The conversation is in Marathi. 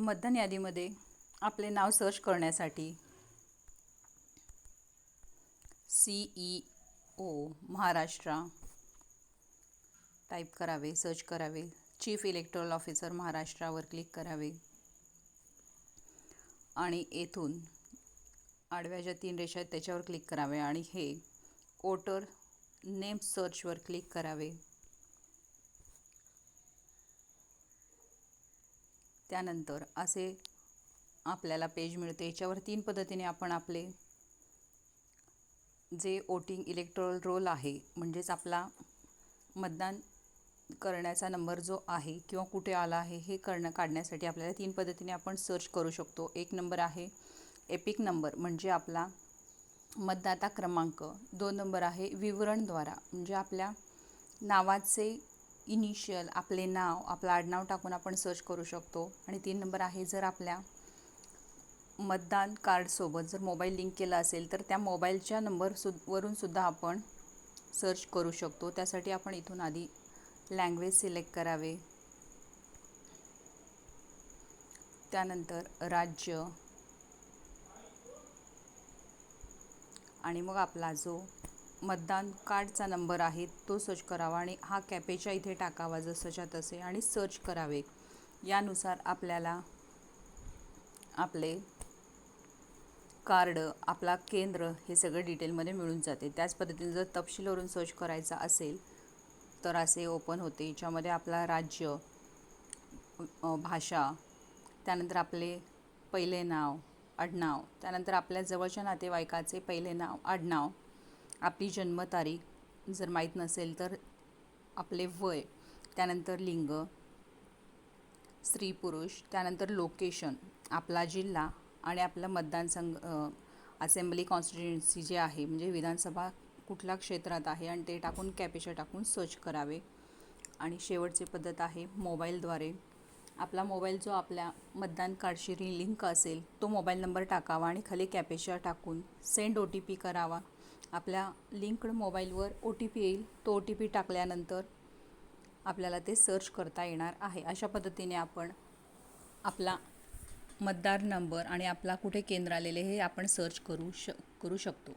मतदान यादीमध्ये आपले नाव सर्च करण्यासाठी C E O Maharashtra type करावे सर्च करावे. चीफ इलेक्ट्रल ऑफिसर महाराष्ट्रावर क्लिक करावे. आणि येथून आडव्या ज्या तीन रेषा आहेत त्याच्यावर क्लिक करावे. आणि हे वोटर नेम सर्चवर क्लिक करावे. त्यानंतर असे आपल्याला पेज मिळते. याच्यावर तीन पद्धतीने आपण आपले जे वोटिंग इलेक्ट्रॉल रोल आहे म्हणजेच आपला मतदान करण्याचा नंबर जो आहे किंवा कुठे आला आहे हे करणं काढण्यासाठी आपल्याला तीन पद्धतीने आपण सर्च करू शकतो. एक नंबर आहे एपिक नंबर म्हणजे आपला मतदाता क्रमांक. दोन नंबर आहे विवरणद्वारा म्हणजे आपल्या नावाचे इनिशियल आपले नाव आपलं आडनाव टाकून आपण सर्च करू शकतो. आणि तीन नंबर आहे जर आपल्या मतदान कार्डसोबत जर मोबाईल लिंक केला असेल तर त्या मोबाईलच्या नंबर सु वरून सुद्धा आपण सर्च करू शकतो. त्यासाठी आपण इथून आधी लँग्वेज सिलेक्ट करावे. त्यानंतर राज्य. आणि मग आपला जो मतदान कार्डचा नंबर आहे तो सर्च करावा आणि हा कॅपेच्या इथे टाकावा जसंच्या तसे आणि सर्च करावे. यानुसार आपल्याला आपले कार्ड आपला केंद्र हे सगळं डिटेलमध्ये मिळून जाते. त्याच पद्धतीने जर तपशीलवरून सर्च करायचा असेल तर असे ओपन होते. याच्यामध्ये आपला राज्य भाषा त्यानंतर आपले पहिले नाव आडनाव त्यानंतर आपल्या जवळच्या नातेवाईकाचे पहिले नाव आडनाव आपली जन्मतारीख जर माहीत नसेल तर आपले वय त्यानंतर लिंग स्त्री पुरुष त्यानंतर लोकेशन आपला जिल्हा आणि आपला मतदान संघ असेंब्ली कॉन्स्टिट्युन्सी जे आहे म्हणजे विधानसभा कुठल्या क्षेत्रात आहे आणि ते टाकून कॅपेशा टाकून सर्च करावे. आणि शेवटची पद्धत आहे मोबाईलद्वारे. आपला मोबाईल जो आपल्या मतदान कार्डशी लिंक असेल तो मोबाईल नंबर टाकावा आणि खाली कॅपेशा टाकून सेंड ओ टी पी करावा. आपल्या लिंकड मोबाईलवर ओ टी पी येईल. तो ओ टी पी टाकल्यानंतर आपल्याला ते सर्च करता येणार आहे. अशा पद्धतीने आपण आपला मतदार नंबर आणि आपला कुठे केंद्र आलेले हे आपण सर्च करू श करू शकतो.